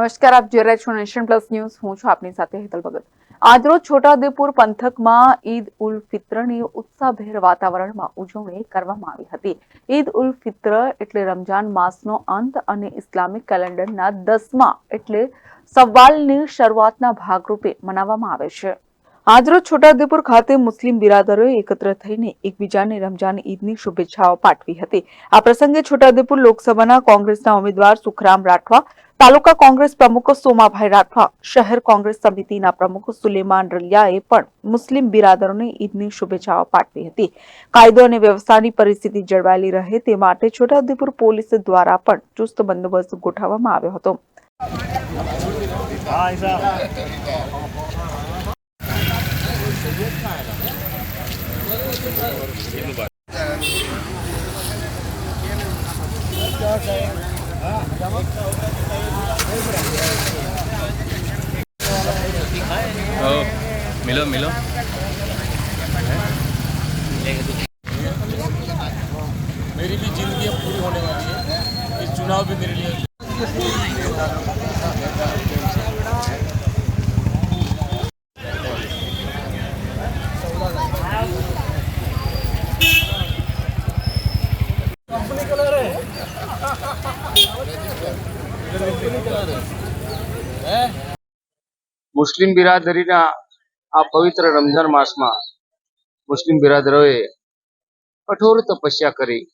નમસ્કાર, આપ જોઈ રહ્યા છો નેશન પ્લસ ન્યૂઝ. હું છું આપની સાથે હેતલ ભગત. આજરોજ છોટાઉદેપુર પંથકમાં ઈદ ઉલ ફિત્રની ઉત્સાહભેર વાતાવરણમાં ઉજવણી કરવામાં આવી હતી. ઈદ ઉલ ફિત્ર એટલે રમજાન માસનો અંત અને ઇસ્લામિક કેલેન્ડરના દસમા એટલે સવાલની શરૂઆતના ભાગરૂપે મનાવવામાં આવે છે. આજરોજ છોટાઉદેપુર ખાતે મુસ્લિમ બિરાદરોએ એકત્ર થઈને એકબીજાને રમજાન ઈદની શુભેચ્છાઓ પાઠવી હતી. આ પ્રસંગે છોટાઉદેપુર લોકસભાના કોંગ્રેસના ઉમેદવાર સુખરામ રાઠવા, તાલુકા કોંગ્રેસ પ્રમુખ સોમાભાઈ રાઠવા, શહેર કોંગ્રેસ સમિતિના પ્રમુખ સુલેમાન રલિયાએ પણ મુસ્લિમ બિરાદરોને ઈદની શુભેચ્છાઓ પાઠવી હતી. કાયદો અને વ્યવસ્થાની પરિસ્થિતિ જળવાયેલી રહે તે માટે છોટાઉદેપુર પોલીસ દ્વારા પણ ચુસ્ત બંદોબસ્ત ગોઠવવામાં આવ્યો હતો. मिलो मिलो मेरी भी जिंदगी अब पूरी होने वाली है इस चुनाव भी मेरे लिए મુસ્લિમ બિરાદરીના આ પવિત્ર રમઝાન માસમાં મુસ્લિમ બિરાદરોએ કઠોર તપસ્યા કરી,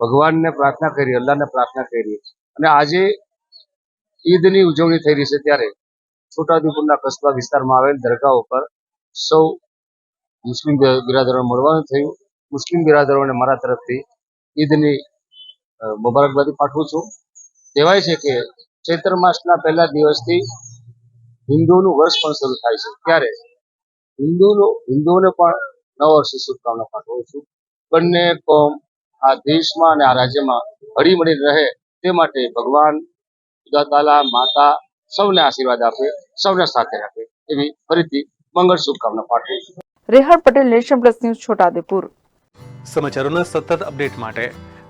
ભગવાનને પ્રાર્થના કરી, અલ્લાહને પ્રાર્થના કરી અને આજે ઈદની ઉજવણી થઈ રહી છે ત્યારે છોટાઉદેપુરના કસ્બા વિસ્તારમાં આવેલ દરગાહ ઉપર સૌ મુસ્લિમ બિરાદરોને મળવાનું થયું. મુસ્લિમ બિરાદરોને મારા તરફથી ઈદની મુબારકબાદી પાઠવું છું. કહેવાય છે કે ચૈત્ર માસના પહેલા દિવસથી હિન્દુઓનું વર્ષ પણ શરૂ થાય છે. ત્યારે હિન્દુનો હિન્દુઓને પણ નવ વર્ષની શુભકામના પાઠવું છું. બંને કોમ આ દેશમાં અને આ રાજ્યમાં હળીમળી રહે તે માટે ભગવાન ખુદા તાલા માતા સૌને આશીર્વાદ આપે સૌને સાથે રાખે એવી ફરીથી મંગળ શુભકામના પાઠવું છું. Rehan Patel nation plus news Chhota Udepur સમાચારોના સતત અપડેટ માટે